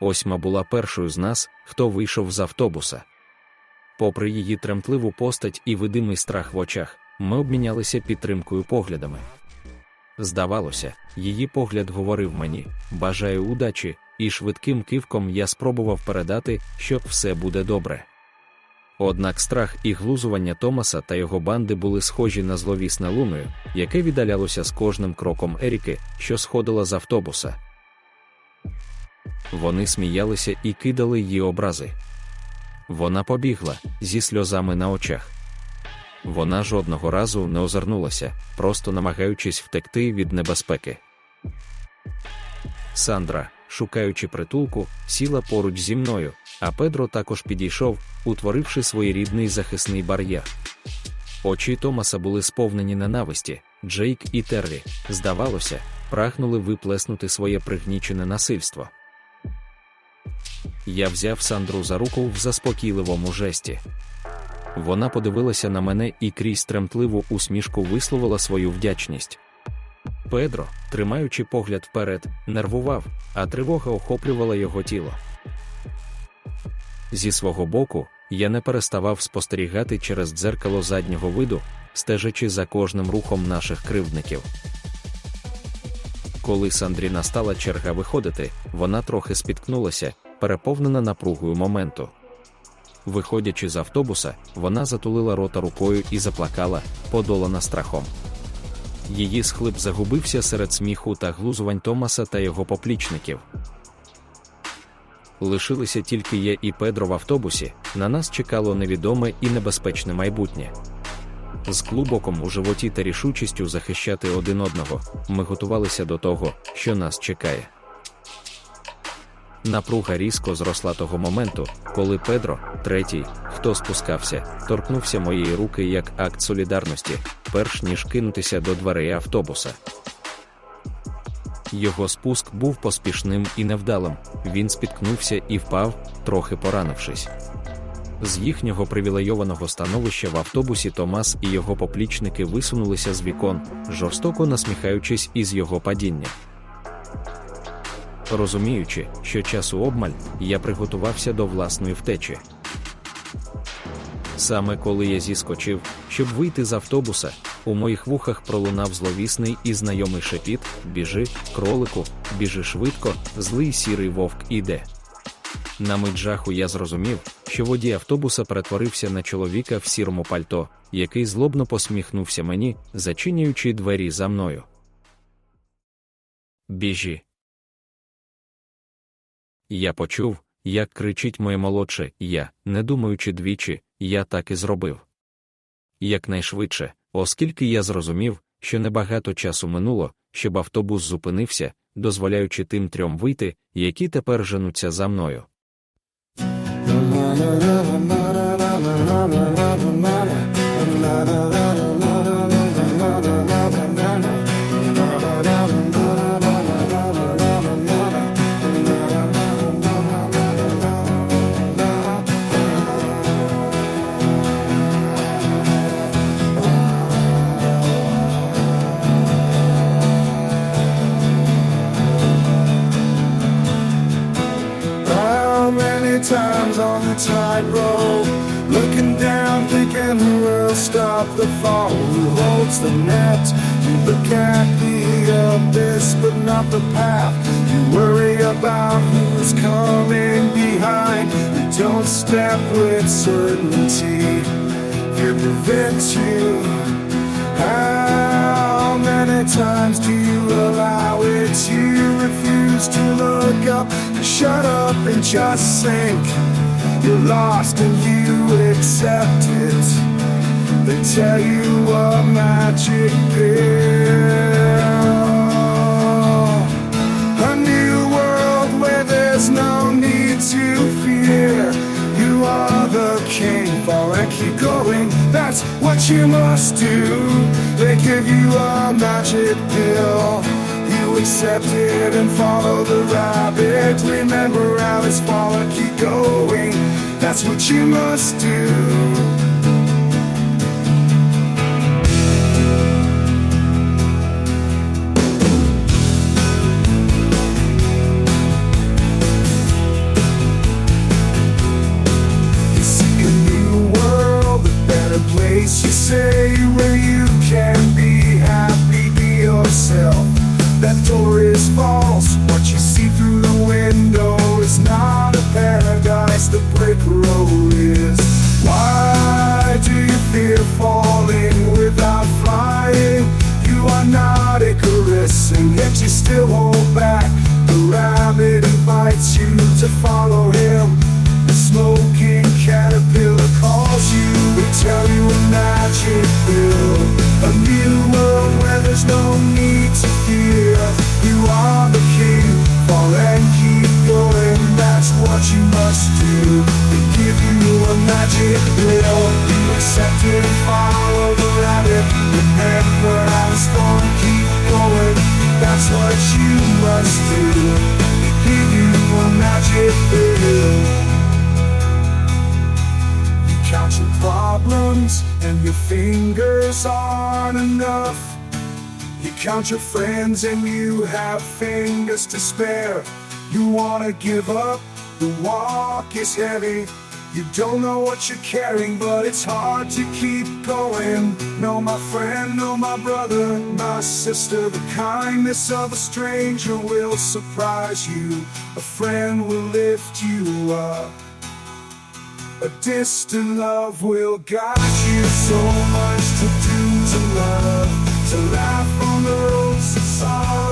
Осьма була першою з нас, хто вийшов з автобуса. Попри її тремтливу постать і видимий страх в очах, ми обмінялися підтримкою поглядами. Здавалося, її погляд говорив мені бажаю удачі, і швидким кивком я спробував передати, що все буде добре. Однак страх і глузування Томаса та його банди були схожі на зловісне луною, яке віддалялося з кожним кроком Еріки, що сходила з автобуса. Вони сміялися і кидали її образи. Вона побігла зі сльозами на очах. Вона жодного разу не озирнулася, просто намагаючись втекти від небезпеки. Сандра, шукаючи притулку, сіла поруч зі мною, а Педро також підійшов, утворивши своєрідний захисний бар'єр. Очі Томаса були сповнені ненависті, Джейк і Террі, здавалося, прагнули виплеснути своє пригнічене насильство. Я взяв Сандру за руку в заспокійливому жесті. Вона подивилася на мене і крізь тремтливу усмішку висловила свою вдячність. Педро, тримаючи погляд вперед, нервував, а тривога охоплювала його тіло. Зі свого боку, я не переставав спостерігати через дзеркало заднього виду, стежачи за кожним рухом наших кривдників. Коли Сандрі настала черга виходити, вона трохи спіткнулася, переповнена напругою моменту. Виходячи з автобуса, вона затулила рота рукою і заплакала, подолана страхом. Її схлип загубився серед сміху та глузувань Томаса та його поплічників. Лишилися тільки я і Педро в автобусі, на нас чекало невідоме і небезпечне майбутнє. З клубоком у животі та рішучістю захищати один одного, ми готувалися до того, що нас чекає. Напруга різко зросла того моменту, коли Педро, третій, хто спускався, торкнувся моєї руки як акт солідарності, перш ніж кинутися до дверей автобуса. Його спуск був поспішним і невдалим, він спіткнувся і впав, трохи поранившись. З їхнього привілейованого становища в автобусі Томас і його поплічники висунулися з вікон, жорстоко насміхаючись із його падіння. Розуміючи, що часу обмаль, я приготувався до власної втечі. Саме коли я зіскочив, щоб вийти з автобуса, у моїх вухах пролунав зловісний і знайомий шепіт: біжи, кролику, біжи швидко, злий сірий вовк іде. На мить жаху я зрозумів, що водій автобуса перетворився на чоловіка в сірому пальто, який злобно посміхнувся мені, зачинюючи двері за мною. Біжі. Я почув, як кричить моє молодше я, не думаючи двічі, я так і зробив. Якнайшвидше, оскільки я зрозумів, що небагато часу минуло, щоб автобус зупинився, дозволяючи тим трьом вийти, які тепер женуться за мною. Times on the tightrope, looking down, thinking will stop the fall, who holds the net? You look at the abyss, but not the path. You worry about who's coming behind. You don't step with certainty. Fear prevents you. How many times do you allow it? You refuse to look up, you shut up and just sink. You're lost and you accept it. They tell you a magic pill. A new world where there's no need to fear. You are the king, fall and keep going. That's what you must do. They give you a magic pill. Accept it and follow the rabbit. Remember Alice, and keep going. That's what you must do. That door is false. What you see through the window is not a paradise. The brick road is. Why do you fear falling without flying? You are not Icarus, and yet you still hold back. The rabbit invites you to follow him. The smoking problems and your fingers aren't enough. You count your friends and you have fingers to spare. You wanna give up, the walk is heavy. You don't know what you're carrying, but it's hard to keep going. No, my friend, no, my brother, my sister, the kindness of a stranger will surprise you. A friend will lift you up. A distant love will guide you so much to do to love, to laugh on the roads of sorrow.